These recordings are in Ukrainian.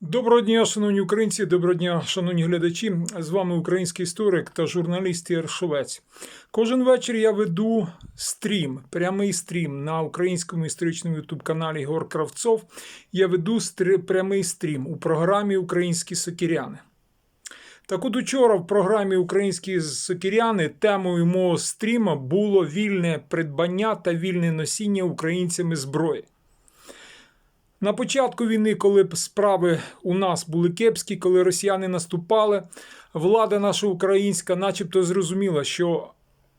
Доброго дня, шановні українці, доброго дня, шановні глядачі. З вами український історик та журналіст Ігор Шовець. Кожен вечір я веду стрім, прямий стрім на українському історичному ютуб-каналі Ігор Кравцов. Я веду стр- прямий стрім у програмі Українські сокіряни. Так от учора в програмі Українські сокіряни темою мого стріма було вільне придбання та вільне носіння українцями зброї. На початку війни, коли справи у нас були кепські, коли росіяни наступали, влада наша українська, начебто, зрозуміла, що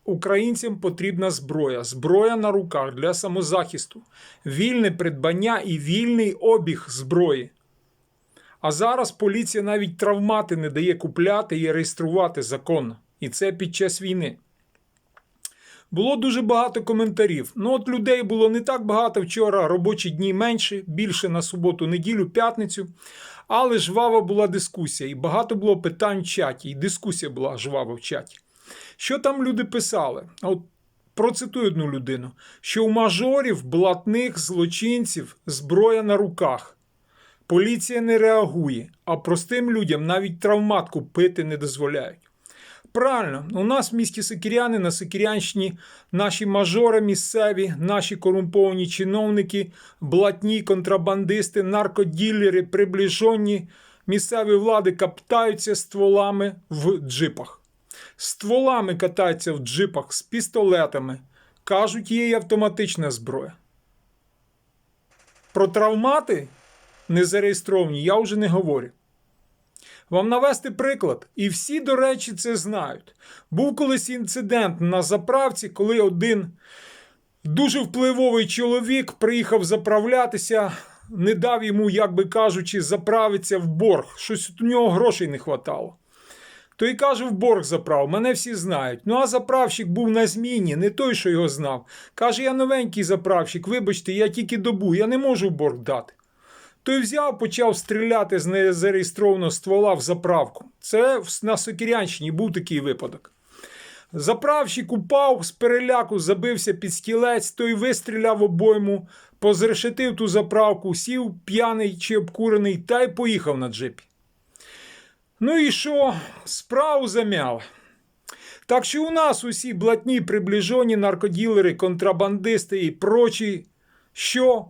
українцям потрібна зброя, зброя на руках для самозахисту, вільне придбання і вільний обіг зброї. А зараз поліція навіть травмати не дає купляти і реєструвати законно. І це під час війни. Було дуже багато коментарів. Ну, от людей було не так багато вчора, робочі дні менше, більше на суботу, неділю, п'ятницю. Але жвава була дискусія, і багато було питань в чаті, і дискусія була жвава в чаті. Що там люди писали? От процитую одну людину: що у мажорів, блатних, злочинців зброя на руках. Поліція не реагує, а простим людям навіть травмат купити не дозволяють. Правильно, у нас в місті Сокіряни на Сокірянщині наші мажори місцеві, наші корумповані чиновники, блатні контрабандисти, наркоділери, приближені місцеві влади каптаються стволами в джипах. Стволами катаються в джипах з пістолетами. Кажуть, є автоматична зброя. Про травмати незареєстровані я вже не говорю. Вам навести приклад, і всі, до речі, це знають. Був колись інцидент на заправці, коли один дуже впливовий чоловік приїхав заправлятися, не дав йому, як би кажучи, заправитися в борг. Щось у нього грошей не хватало. Той каже, в борг заправ, мене всі знають. Ну а заправщик був на зміні, не той, що його знав. Каже, я новенький заправщик, вибачте, я тільки добу, я не можу в борг дати. Той взяв, почав стріляти з незареєстрованого ствола в заправку. Це на Сокірянщині був такий випадок. Заправщик упав з переляку, забився під стілець, той вистріляв обойму, позрешетив ту заправку, сів п'яний чи обкурений та й поїхав на джипі. Ну і що? Справу замяли. Так що у нас усі блатні приближені наркоділери, контрабандисти і прочі, що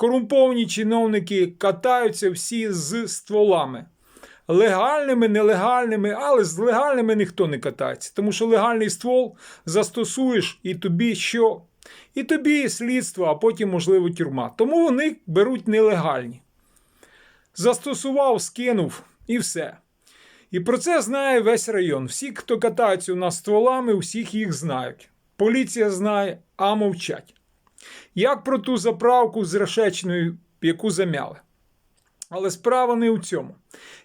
корумповані чиновники катаються всі з стволами. Легальними, нелегальними, але з легальними ніхто не катається. Тому що легальний ствол застосуєш і тобі що? І тобі слідство, а потім, можливо, тюрма. Тому вони беруть нелегальні. Застосував, скинув і все. І про це знає весь район. Всі, хто катаються у нас стволами, усіх їх знають. Поліція знає, а мовчать. Як про ту заправку з Решечною, яку замяли. Але справа не у цьому.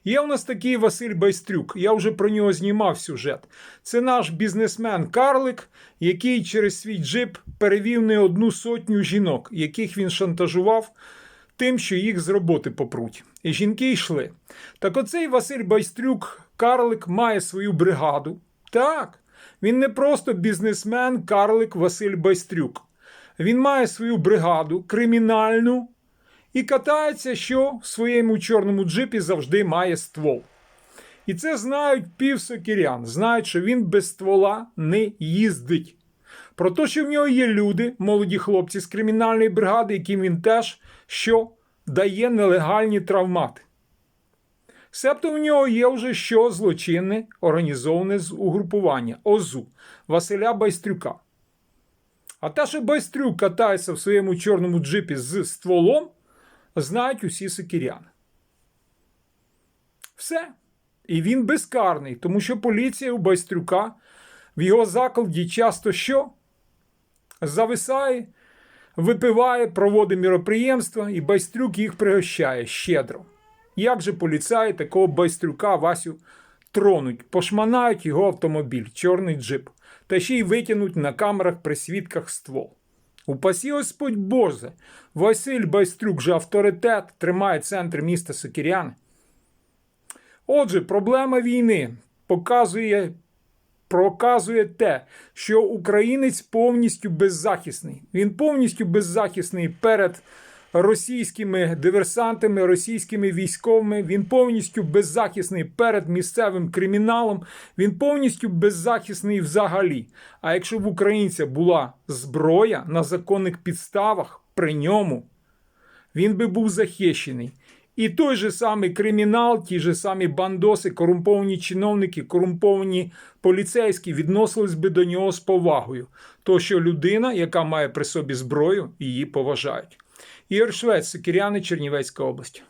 Є у нас такий Василь Байстрюк, я вже про нього знімав сюжет. Це наш бізнесмен Карлик, який через свій джип перевів не одну сотню жінок, яких він шантажував тим, що їх з роботи попруть. І жінки йшли. Так оцей Василь Байстрюк, Карлик, має свою бригаду. Так, він не просто бізнесмен, Карлик Василь Байстрюк. Він має свою бригаду кримінальну і катається, що в своєму чорному джипі завжди має ствол. І це знають півсокірян, знають, що він без ствола не їздить. Про те, що в нього є люди, молоді хлопці з кримінальної бригади, яким він теж що дає нелегальні травмати. Себто в нього є вже що злочинне організоване з угрупування ОЗУ Василя Байстрюка. А те, що Байстрюк катається в своєму чорному джипі з стволом, знають усі сокіряни. Все. І він безкарний, тому що поліція у Байстрюка в його закладі часто що? Зависає, випиває, проводить міроприємства, і Байстрюк їх пригощає щедро. Як же поліцаї такого Байстрюка Васю тронуть, пошманають його автомобіль, чорний джип, та ще й витягнуть на камерах при свідках ствол. Упасі Господь Боже, Василь Байстрюк же авторитет тримає центр міста Сокіряни. Отже, проблема війни показує, проказує те, що українець повністю беззахисний. Він повністю беззахисний перед російськими диверсантами, російськими військовими. Він повністю беззахисний перед місцевим криміналом. Він повністю беззахисний взагалі. А якщо в українця була зброя на законних підставах при ньому, він би був захищений. І той же самий кримінал, ті ж самі бандоси, корумповані чиновники, корумповані поліцейські відносились би до нього з повагою. То що людина, яка має при собі зброю, її поважають. Ігор Швець, Кіряни, Чернівецька область.